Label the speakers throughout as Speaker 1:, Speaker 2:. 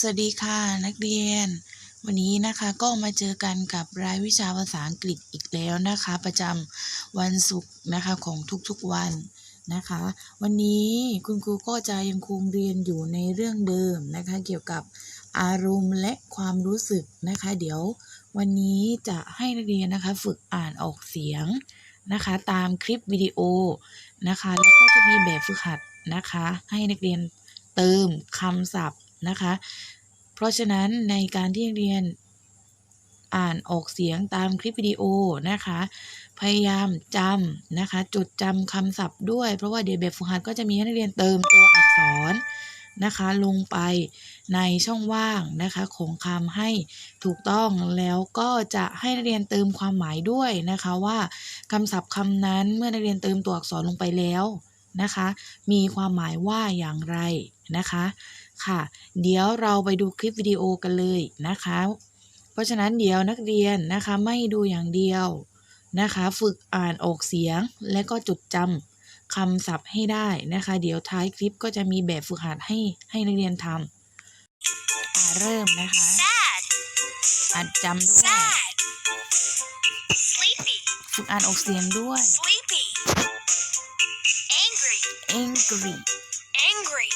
Speaker 1: สวัสดีค่ะนักเรียน วันนี้นะคะก็มาเจอกันกับรายวิชาภาษาอังกฤษอีกแล้วนะคะ ประจำวันศุกร์นะคะของทุกๆวันนะคะ วันนี้คุณครูก็จะยังคงเรียนอยู่ในเรื่องเดิมนะคะ เกี่ยวกับอารมณ์และความรู้สึกนะคะ เดี๋ยววันนี้จะให้นักเรียนนะคะฝึกอ่านออกเสียงนะคะ ตามคลิปวิดีโอนะคะ แล้วก็จะมีแบบฝึกหัดนะคะ ให้นักเรียนเติมคำศัพท์ นะคะ เพราะฉะนั้นในการที่เรียนอ่านออกเสียงตามคลิปวิดีโอนะคะ พยายามจำนะคะ จดจำคำศัพท์ด้วย เพราะว่าเดี๋ยวแบบฝึกหัดก็จะมีให้นักเรียนเติมตัวอักษรนะคะ ลงไปในช่องว่างนะคะของคำให้ถูกต้องแล้วก็จะให้นักเรียนเติมความหมายด้วยนะคะว่าคำศัพท์คำนั้นเมื่อนักเรียนเติมตัวอักษรลงไปแล้วนะคะ มีความหมายว่าอย่างไรนะคะ ค่ะ เดี๋ยวเราไปดูคลิปวิดีโอกันเลยนะคะ เพราะฉะนั้นเดี๋ยวนักเรียนนะคะไม่ดูอย่างเดียวนะคะ ฝึกอ่านออกเสียงและก็จดจำคำศัพท์ให้ได้นะคะ เดี๋ยวท้ายคลิปก็จะมีแบบฝึกหัดให้ให้นักเรียนทำอ่าเริ่มนะคะ
Speaker 2: sad,
Speaker 1: อ่านจำด้วย
Speaker 2: sad, sleepy,
Speaker 1: ฝึกอ่านออกเสียงด้วย
Speaker 2: sleepy, angry,
Speaker 1: angry
Speaker 2: angry,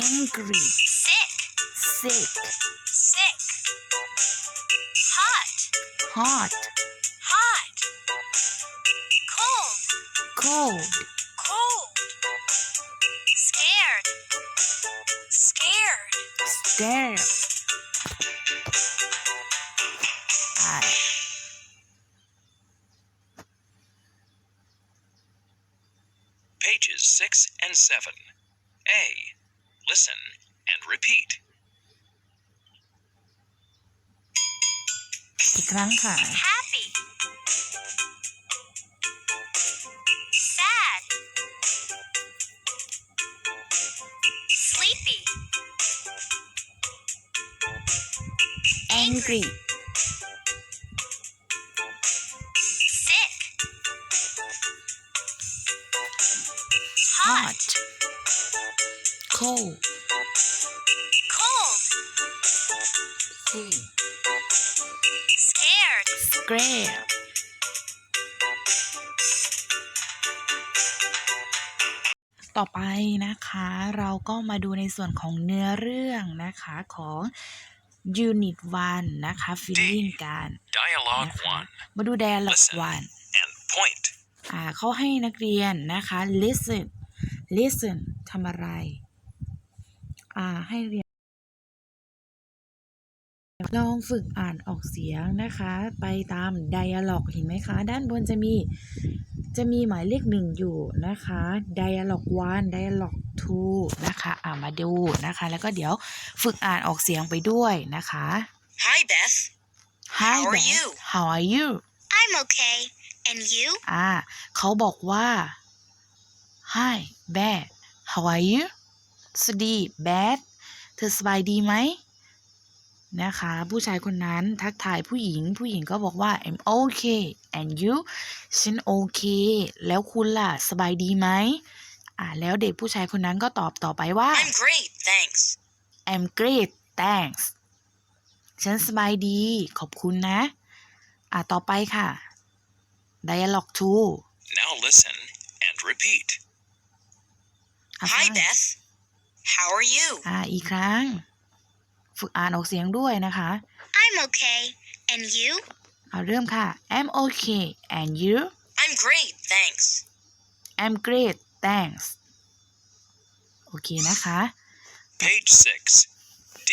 Speaker 1: angry
Speaker 2: sick,
Speaker 1: sick.
Speaker 2: Sick, hot,
Speaker 1: hot.
Speaker 2: Hot, cold,
Speaker 1: cold.
Speaker 2: Cold, scared, scared,
Speaker 1: scared. อ่า
Speaker 3: Pages 6 and 7. A. Listen and repeat.
Speaker 1: อีกครั้งค่ะ
Speaker 2: happy, sad, sleepy,
Speaker 1: angry
Speaker 2: sick, hot,
Speaker 1: hot cold
Speaker 2: cold, scared,
Speaker 1: Scared ต่อไปนะคะเราก็มาดูในส่วนของเนื้อเรื่องนะคะของ Unit 1นะคะ Feeling กัน
Speaker 3: Dialogue
Speaker 1: นะคะ
Speaker 3: 1.
Speaker 1: มาดู Dialogue
Speaker 3: Listen
Speaker 1: 1
Speaker 3: and point.
Speaker 1: อ่าเขาให้นักเรียนนะคะ listen listen ทำอะไร อ่าให้เรียน ลองฝึกอ่านออกเสียงนะคะ ไปตาม dialogue เห็นไหมคะ ด้านบนจะมีจะมีหมายเลขหนึ่งอยู่นะคะ dialogue 1 dialogue 2นะคะอ่ามาดูนะคะ แล้วก็เดี๋ยวฝึกอ่านออกเสียงไปด้วยนะคะ
Speaker 2: Hi Beth,
Speaker 1: Hi
Speaker 2: How are
Speaker 1: Beth
Speaker 2: you?
Speaker 1: How are you
Speaker 2: I'm okay, and you?
Speaker 1: อ่าเขาบอกว่า Hi Bad How are you สวัสดี Bad เธอสบายดีไหม นะคะ ผู้ชายคนนั้นทักทายผู้หญิง ผู้หญิงก็บอกว่า I'm okay and you ฉันโอเคแล้วคุณล่ะ สบายดีไหมอ่าแล้วเด็กผู้ชายคนนั้นก็ตอบต่อไปว่า
Speaker 2: I'm great, thanks.
Speaker 1: I'm great thanks ฉันสบายดี ขอบคุณนะ อ่าต่อไปค่ะ Dialogue 2
Speaker 3: Now listen and repeat.
Speaker 1: อะ
Speaker 2: Hi
Speaker 1: ฟัง
Speaker 2: Beth, how are you?
Speaker 1: อ่าอีกครั้ง ฝึกอ่านออกเสียงด้วยนะคะ
Speaker 2: I'm okay, and you?
Speaker 1: เอาเริ่มค่ะ I'm okay and you
Speaker 2: I'm great, thanks.
Speaker 1: I'm great thanks โอเคนะคะ
Speaker 3: Page 6. D.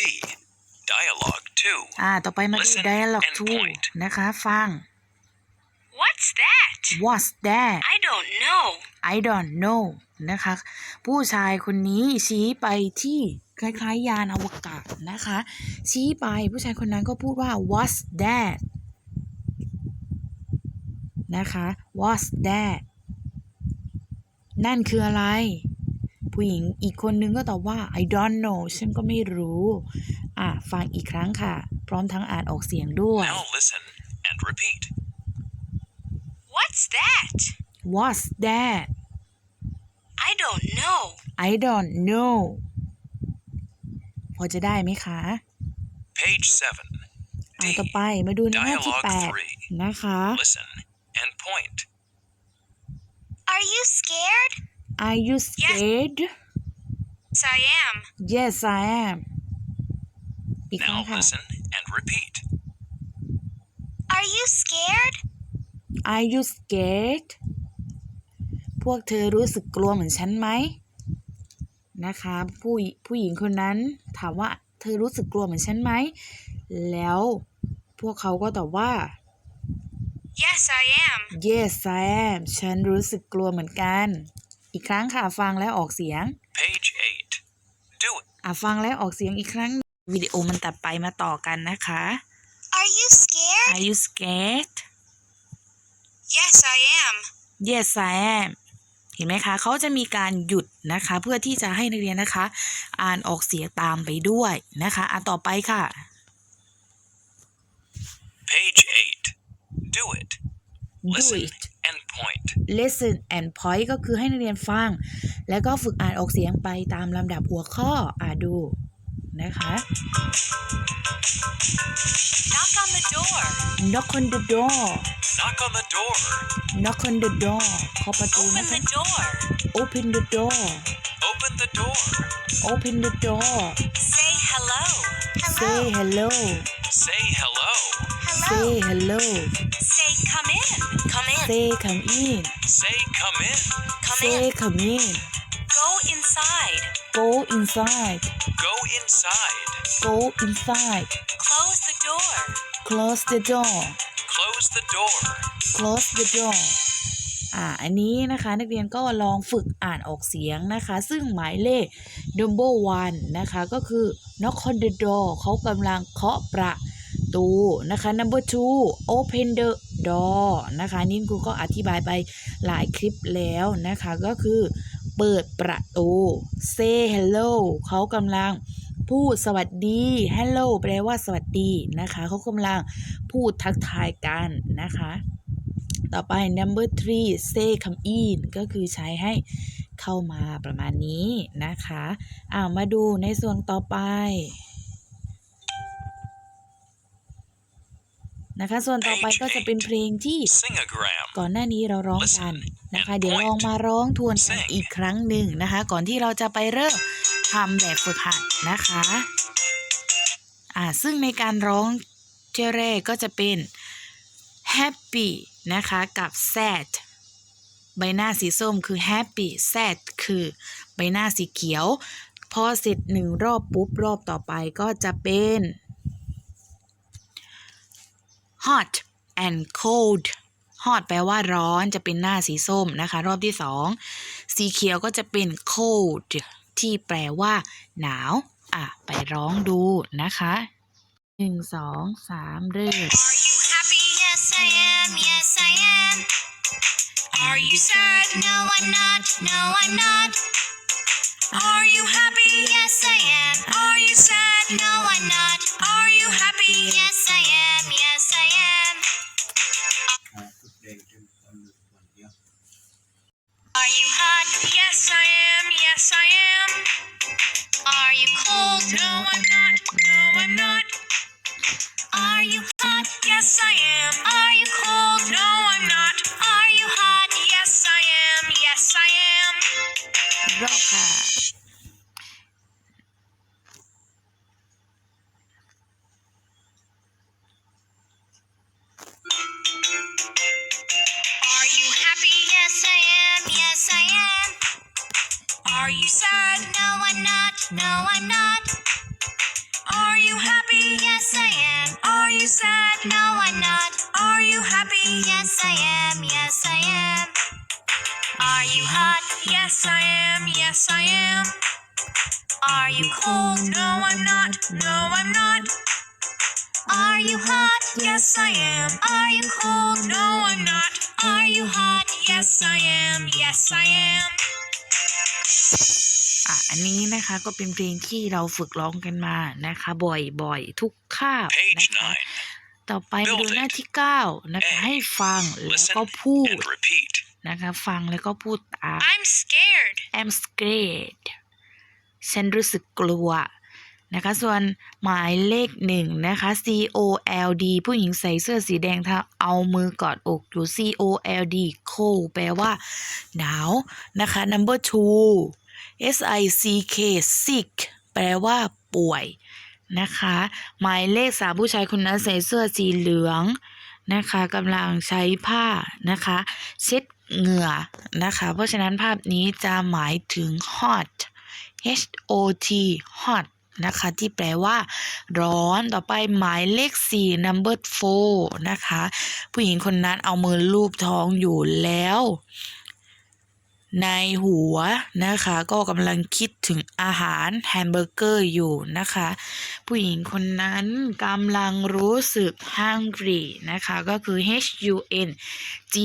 Speaker 3: Dialogue 2.
Speaker 1: อ่า ต่อไปมาดู
Speaker 3: Listen
Speaker 1: dialogue
Speaker 3: and
Speaker 1: 2
Speaker 3: point.
Speaker 1: นะคะ ฟัง
Speaker 2: What's that?
Speaker 1: What's that
Speaker 2: I don't know.
Speaker 1: I don't know นะคะ ผู้ชายคนนี้ชี้ไปที่ คล้ายๆ ยานอวกาศนะคะ ชี้ไปผู้ชายคนนั้นก็พูดว่า What's that นะคะ What's that นั่นคืออะไร ผู้หญิงอีกคนนึงก็ตอบว่า I don't know ฉันก็ไม่รู้ อะ ฟังอีกครั้งค่ะ พร้อมทั้งอ่านออกเสียงด้วย
Speaker 3: Now listen and repeat.
Speaker 2: What's that?
Speaker 1: What's that
Speaker 2: I don't know.
Speaker 1: I don't know พ อจะได้ไหมคะ
Speaker 3: Page 7.
Speaker 1: อ่า
Speaker 3: D.
Speaker 1: ต่อไปมาดูในหน้าที่
Speaker 3: Dialogue
Speaker 1: แปด
Speaker 3: 3.
Speaker 1: นะคะ
Speaker 3: Listen and point.
Speaker 2: Are you scared?
Speaker 1: Are you scared
Speaker 2: Yes, I am.
Speaker 1: Yes I am อีกครั้ง
Speaker 3: Now
Speaker 1: ค่ะ
Speaker 3: listen and repeat.
Speaker 2: Are you scared?
Speaker 1: Are you scared พวกเธอรู้สึกกลัวเหมือนฉันไหม นะคะผู้ผู้หญิงคนนั้นถามว่าเธอรู้สึกกลัวเหมือนฉันไหม แล้วพวกเขาก็ตอบว่า
Speaker 2: Yes, I am.
Speaker 1: Yes I am ฉันรู้สึกกลัวเหมือนกัน อีกครั้งค่ะฟังแล้วออกเสียง
Speaker 3: Page 8. Do it.
Speaker 1: อะฟังแล้วออกเสียงอีกครั้งวิดีโอมันตัดไปมาต่อกันนะคะ
Speaker 2: Are you scared?
Speaker 1: Are you scared
Speaker 2: Yes, I am.
Speaker 1: Yes I am เห็นไหมคะเขาจะมีการหยุดนะคะ เพื่อที่จะให้นักเรียนนะคะ อ่านออกเสียงตามไปด้วยนะคะอะต่อไปค่ะ
Speaker 3: Page 8. Do it.
Speaker 1: do
Speaker 3: Listen
Speaker 1: it
Speaker 3: and point.
Speaker 1: listen and point ก็คือให้นักเรียนฟัง แล้วก็ฝึกอ่านออกเสียงไปตามลำดับหัวข้ออะดู นะคะ
Speaker 2: Knock on the door.
Speaker 1: knock on the door
Speaker 3: Knock on the door.
Speaker 1: knock on the door เคาะประตูนะ
Speaker 2: Open
Speaker 1: คะ
Speaker 2: the door.
Speaker 1: open the door
Speaker 3: Open the door.
Speaker 1: open the door
Speaker 2: Say hello.
Speaker 1: say hello
Speaker 3: Say hello.
Speaker 1: say hello
Speaker 2: Say come in. Come in.
Speaker 1: say come in
Speaker 3: Say come in.
Speaker 2: Come
Speaker 1: say
Speaker 2: in.
Speaker 1: come in
Speaker 2: Go inside.
Speaker 1: go inside
Speaker 3: Go inside.
Speaker 1: go inside
Speaker 2: Close the door.
Speaker 1: close the door
Speaker 3: Close the door.
Speaker 1: close the door อ่า อันนี้นะคะนักเรียนก็ลองฝึกอ่านออกเสียงนะคะ ซึ่งหมายเลข number one นะคะก็คือ knock on the door เขากำลังเคาะประตูนะคะ number two open the door นะคะนี่ครูก็อธิบายไปหลายคลิปแล้วนะคะก็คือ เปิดประตู say hello เขากำลังพูดสวัสดี hello แปลว่าสวัสดีนะคะ เขากำลังพูดทักทายกันนะคะ ต่อไป number three say come in ก็คือใช้ให้เข้ามาประมาณนี้นะคะ อ่ามาดูในส่วนต่อไป นะคะ ส่วนต่อไปก็จะเป็นเพลงที่
Speaker 3: Singagram.
Speaker 1: ก่อนหน้านี้เราร้องกันนะคะ เดี๋ยวลองมาร้องทวนกันอีกครั้งหนึ่งนะคะ ก่อนที่เราจะไปเริ่มทำแบบฝึกหัดนะคะอ่าซึ่งในการร้องเที่ยวแรกก็จะเป็น happy นะคะกับ sad ใบหน้าสีส้มคือ happy sad คือใบหน้าสีเขียว พอเสร็จหนึ่งรอบปุ๊บรอบต่อไปก็จะเป็น hot and cold hot แปลว่าร้อนจะเป็นหน้าสีส้มนะคะ รอบที่สองสีเขียวก็จะเป็น cold ที่แปลว่า หนาว อะ ไปร้องดูนะคะหนึ่งสองสามเริ่ม
Speaker 2: Are you happy? Yes, I am. Yes, I am. Are you sad? No, I'm not. No, I'm not. Are you happy? Yes, I am. Are you sad? No, I'm not. Are you happy? Yes, I am. Yes, I am. Yes, I am. Are you cold? No, I'm not. No, I'm not. Are you hot? Yes, I am. Are you cold? No, I'm not. Are you hot? Yes, I am. Yes, I am.
Speaker 1: ร
Speaker 2: I'm not. Are you happy? Yes, I am. Are you sad? No, I'm not. Are you happy? Yes, I am. Yes, I am. Are you hot? Yes, I am. Yes, I am. Are you cold? No, I'm not. No, I'm not. Are you hot? Yes, I am. Are you cold? No, I'm not. Are you hot? Yes, I am. Yes, I am.
Speaker 1: อะ อันนี้นะคะก็เป็นเพลงที่เราฝึกร้องกันมานะคะ บ่อยๆ ทุกคาบ
Speaker 3: Page
Speaker 1: นะคะ
Speaker 3: 9.
Speaker 1: ต่อไปมาดู
Speaker 3: Build it
Speaker 1: หน้าที่เก้านะคะ
Speaker 3: A.
Speaker 1: ให้ฟังแล้ว
Speaker 3: Listen
Speaker 1: ก็พูด
Speaker 3: and repeat.
Speaker 1: นะคะ ฟังแล้วก็พูดตาม
Speaker 2: I'm scared.
Speaker 1: I'm scared ฉันรู้สึกกลัวนะคะส่วนหมายเลขหนึ่งนะคะ C O L D ผู้หญิงใส่เสื้อสีแดงถ้าเอามือกอดอกอยู่ C O L D cold แปลว่า หนาวนะคะ number two S I C K sick แปลว่าป่วยนะคะ หมายเลขสามผู้ชายคนนั้นใส่เสื้อสีเหลืองนะคะกำลังใช้ผ้านะคะ เช็ดเหงื่อนะคะ เพราะฉะนั้นภาพนี้จะหมายถึง hot H O T hot นะคะ ที่แปลว่า ร้อนต่อไปหมายเลข 4 number 4 นะคะ ผู้หญิงคนนั้นเอามือลูบท้องอยู่แล้ว ในหัวนะคะ ก็กำลังคิดถึงอาหารแฮมเบอร์เกอร์อยู่นะคะ ผู้หญิงคนนั้นกำลังรู้สึก hungry นะคะ ก็คือ H U N G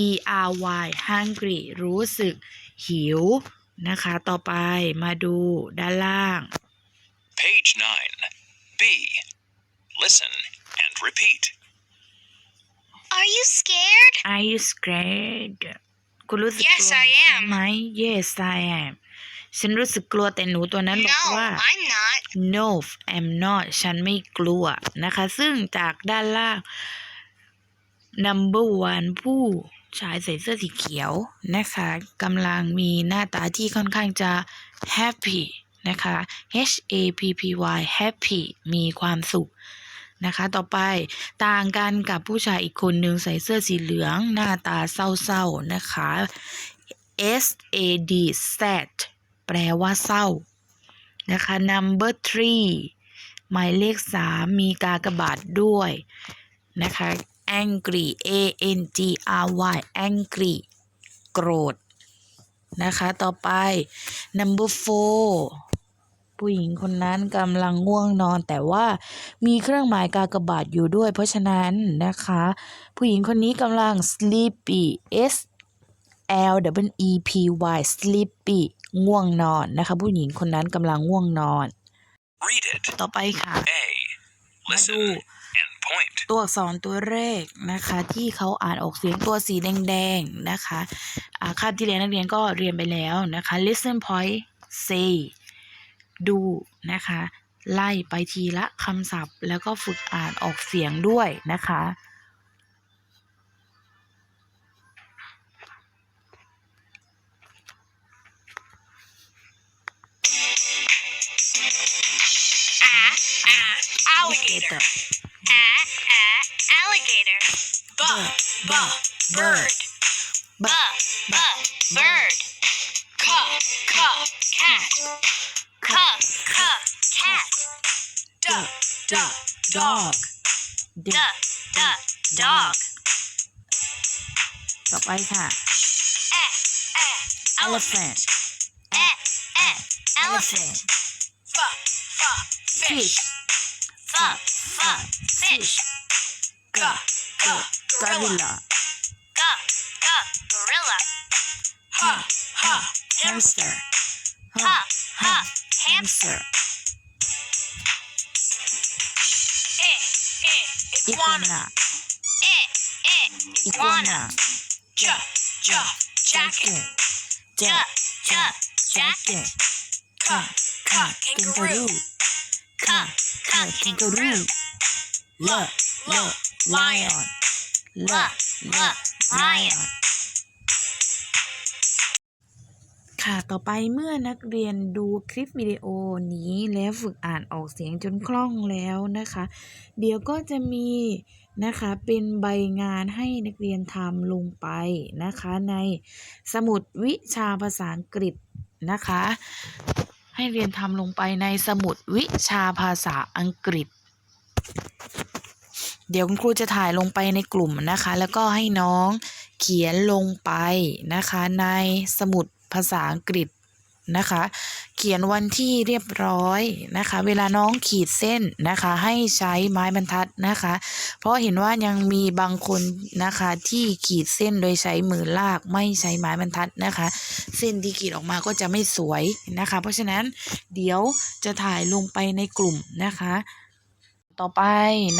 Speaker 1: R Y hungry รู้สึกหิวนะคะ ต่อไปมาดูด้านล่าง
Speaker 3: Page 9. B. Listen and repeat.
Speaker 2: Are you scared?
Speaker 1: Are you scared คุณรู้สึก
Speaker 2: Yes,
Speaker 1: กลัว
Speaker 2: I am
Speaker 1: ไหม Yes I am ฉันรู้สึกกลัวแต่หนูตัวนั้นบอก
Speaker 2: No,
Speaker 1: ว่า
Speaker 2: I'm not.
Speaker 1: no I'm not ฉันไม่กลัวนะคะ ซึ่งจากด้านล่าง number one ผู้ชายใส่เสื้อสีเขียวนะคะกำลังมีหน้าตาที่ค่อนข้างจะ happy นะคะ H A P P Y happy มีความสุข นะคะ ต่อไปต่างกันกับผู้ชายอีกคนหนึ่งใส่เสื้อสีเหลือง หน้าตาเศร้าๆนะคะ S A D sad แปลว่าเศร้านะคะ number three หมายเลขสามมีกากบาทด้วยนะคะ angry a n g r y angry โกรธนะคะ ต่อไป number four ผู้หญิงคนนั้นกำลังง่วงนอน แต่ว่ามีเครื่องหมายกากบาทอยู่ด้วย เพราะฉะนั้นนะคะ ผู้หญิงคนนี้กำลัง sleepy s L W E P Y sleepy ง่วงนอนนะคะ ผู้หญิงคนนั้นกำลังง่วงนอน
Speaker 3: Read it.
Speaker 1: ต่อไปค่ะ
Speaker 3: A.
Speaker 1: มาดู
Speaker 3: Listen and point.
Speaker 1: ตัวอักษรตัวแรกนะคะ ที่เขาอ่านออกเสียงตัวสีแดงๆนะคะอ่าคาบที่เรียนนักเรียนก็เรียนไปแล้วนะคะ listen point say ดูนะคะ ไล่ไปทีละคำศัพท์ แล้วก็ฝึกอ่านออกเสียงด้วยนะคะ
Speaker 2: Ah, ah, alligator. Ah, ah, alligator. Buh, buh, Elephant. F, f,
Speaker 1: fish.
Speaker 2: F, f, fish.
Speaker 1: G,
Speaker 2: g, gorilla. G,
Speaker 1: g,
Speaker 2: gorilla. H, h, hamster. H, h,
Speaker 1: hamster.
Speaker 2: I, I, iguana. I, I, iguana. J, j, jacket.
Speaker 1: J,
Speaker 2: j, jacket. Iguana Eh, eh, iguana.
Speaker 1: iguana
Speaker 2: Juh, juh, jacket.
Speaker 1: jacket
Speaker 2: Juh, juh,
Speaker 1: jacket
Speaker 2: jacket. Cuh, cuh, kangaroo. Cuh, cuh, kangaroo.
Speaker 1: l l lion l l lion ค่ะ ต่อไปเมื่อนักเรียนดูคลิปวิดีโอนี้แล้วฝึกอ่านออกเสียงจนคล่องแล้วนะคะ เดี๋ยวก็จะมีนะคะเป็นใบงานให้นักเรียนทำลงไปนะคะ ในสมุดวิชาภาษาอังกฤษนะคะ ให้เรียนทำลงไปในสมุดวิชาภาษาอังกฤษ เดี๋ยวคุณครูจะถ่ายลงไปในกลุ่มนะคะ แล้วก็ให้น้องเขียนลงไปนะคะในสมุดภาษาอังกฤษ นะคะ เขียนวันที่เรียบร้อยนะคะ เวลาน้องขีดเส้นนะคะ ให้ใช้ไม้บรรทัดนะคะ เพราะเห็นว่ายังมีบางคนนะคะที่ขีดเส้นโดยใช้มือลากไม่ใช้ไม้บรรทัดนะคะ เส้นที่ขีดออกมาก็จะไม่สวยนะคะ เพราะฉะนั้นเดี๋ยวจะถ่ายลงไปในกลุ่มนะคะต่อไป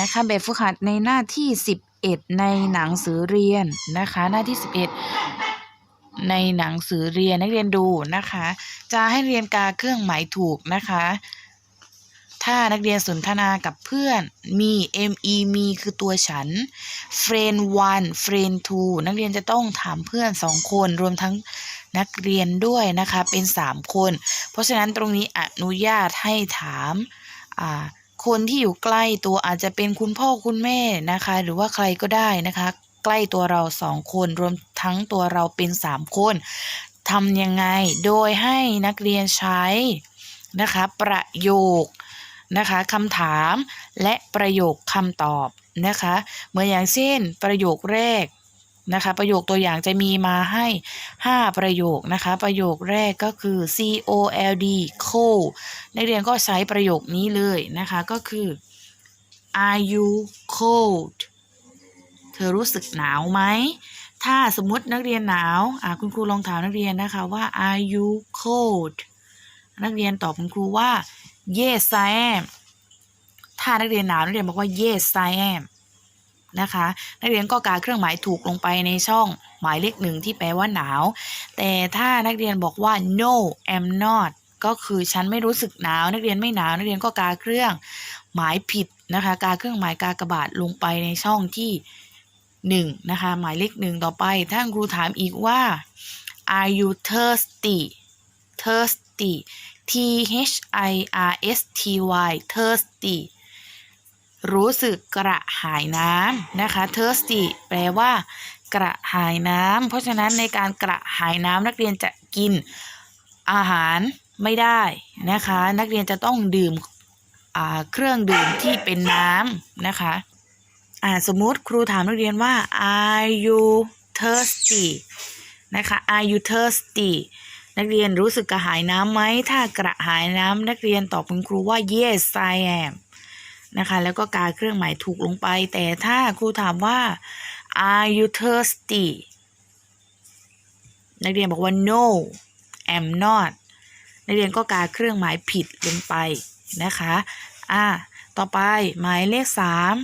Speaker 1: นะคะแบบฝึกหัดในหน้าที่ 11 ในหนังสือเรียนนะคะ หน้าที่ 11 ในหนังสือเรียนนักเรียนดูนะคะ จะให้เรียนกาเครื่องหมายถูกนะคะ ถ้านักเรียนสนทนากับเพื่อนมี me มีคือตัวฉัน friend one friend two นักเรียนจะต้องถามเพื่อนสองคนรวมทั้งนักเรียนด้วยนะคะเป็นสามคน เพราะฉะนั้นตรงนี้อนุญาตให้ถามอ่าคนที่อยู่ใกล้ตัวอาจจะเป็นคุณพ่อคุณแม่นะคะ หรือว่าใครก็ได้นะคะ ใกล้ตัวเราสองคนรวมทั้งตัวเราเป็นสามคนทำยังไง โดยให้นักเรียนใช้นะคะประโยคนะคะคำถามและประโยคคำตอบนะคะเหมือนอย่างเช่นประโยคแรกนะคะประโยคตัวอย่างจะมีมาให้ 5 ประโยคนะคะประโยคแรกก็คือ C O L D cold นักเรียนก็ใช้ประโยคนี้เลยนะคะก็คือ Are you cold เธอรู้สึกหนาวไหม ถ้าสมมตินักเรียนหนาวคุณครูลองถามนักเรียนนะคะว่า Are you cold นักเรียนตอบคุณครูว่า Yes I am ถ้านักเรียนหนาวนักเรียนบอกว่า Yes I am นะคะ นักเรียนก็กาเครื่องหมายถูกลงไปในช่องหมายเลขหนึ่งที่แปลว่าหนาว แต่ถ้านักเรียนบอกว่า no am not ก็คือฉันไม่รู้สึกหนาว นักเรียนไม่หนาว นักเรียนก็กาเครื่องหมายผิดนะคะ กาเครื่องหมายกากระบาทลงไปในช่องที่ หนึ่งนะคะหมายเลขหนึ่งต่อไปถ้าครูถามอีกว่า are you thirsty thirsty T H I R S T Y thirsty รู้สึกกระหายน้ำนะคะ thirsty แปลว่า กระหายน้ำเพราะฉะนั้นในการกระหายน้ำนักเรียนจะกินอาหารไม่ได้นะคะ นักเรียนจะต้องดื่มเครื่องดื่มที่เป็นน้ำนะคะ อ่าสมมุติครูถามนักเรียนว่า are you thirsty นะคะ are you thirsty นักเรียนรู้สึกกระหายน้ำไหม ถ้ากระหายน้ำนักเรียนตอบคุณครูว่า yes I am นะคะ แล้วก็กาเครื่องหมายถูกลงไป แต่ถ้าครูถามว่า are you thirsty นักเรียนบอกว่า no am not นักเรียนก็กาเครื่องหมายผิดลงไปนะคะ อะต่อไปหมายเลขสาม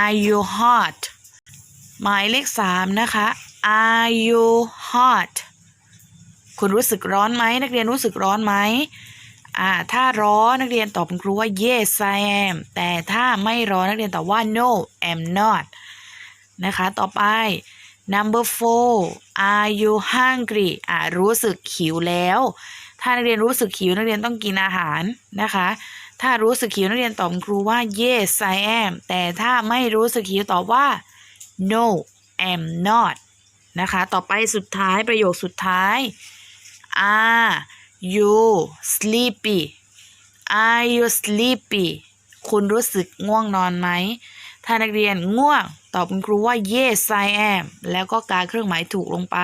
Speaker 1: are you hot หมายเลขสามนะคะ are you hot คุณรู้สึกร้อนไหม นักเรียนรู้สึกร้อนไหมอ่าถ้าร้อนนักเรียนตอบคุณครูว่า yes I am แต่ถ้าไม่ร้อนนักเรียนตอบว่า no am not นะคะ ต่อไป number four are you hungry อ่ารู้สึกหิวแล้ว ถ้านักเรียนรู้สึกหิวนักเรียนต้องกินอาหารนะคะ ถ้ารู้สึกหิวนักเรียนตอบครูว่า yes I am แต่ถ้าไม่รู้สึกหิวตอบว่า no am not นะคะ ต่อไปสุดท้ายประโยคสุดท้าย are you sleepy are you sleepy คุณรู้สึกง่วงนอนไหม ถ้านักเรียนง่วง ตอบคุณครูว่า yes I am แล้วก็การเครื่องหมายถูกลงไป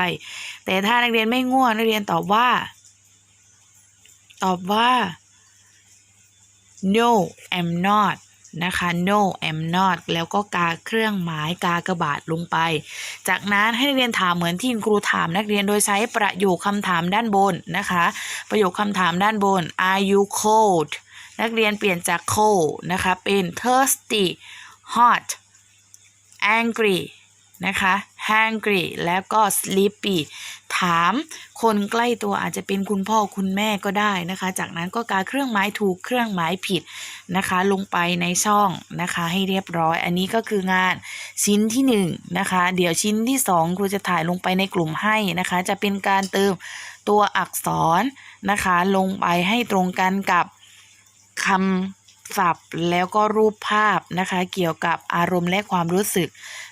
Speaker 1: แต่ถ้านักเรียนไม่ง่วง นักเรียนตอบว่า ตอบว่า no am not นะคะ no am not แล้วก็กาเครื่องหมายกากระบาทลงไป จากนั้นให้นักเรียนถามเหมือนที่ครูถามนักเรียนโดยใช้ประโยคคำถามด้านบนนะคะ ประโยคคำถามด้านบน are you cold นักเรียนเปลี่ยนจาก cold นะคะ เป็น thirsty hot angry นะคะ hungry แล้วก็ sleepy ามคนใกล้ตัวอาจจะเป็นคุณพ่อคุณแม่ก็ได้นะคะ จากนั้นก็กาเครื่องหมายถูกเครื่องหมายผิดนะคะ ลงไปในช่องนะคะให้เรียบร้อย อันนี้ก็คืองานชิ้นที่หนึ่งนะคะ เดี๋ยวชิ้นที่สองครูจะถ่ายลงไปในกลุ่มให้นะคะ จะเป็นการเติมตัวอักษรนะคะ ลงไปให้ตรงกันกับคำศัพท์แล้วก็รูปภาพนะคะ เกี่ยวกับอารมณ์และความรู้สึก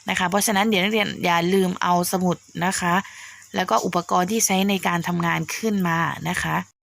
Speaker 1: นะคะ เพราะฉะนั้นเดี๋ยวนักเรียนอย่าลืมเอาสมุดนะคะ แล้วก็อุปกรณ์ที่ใช้ในการทำงานขึ้นมานะคะ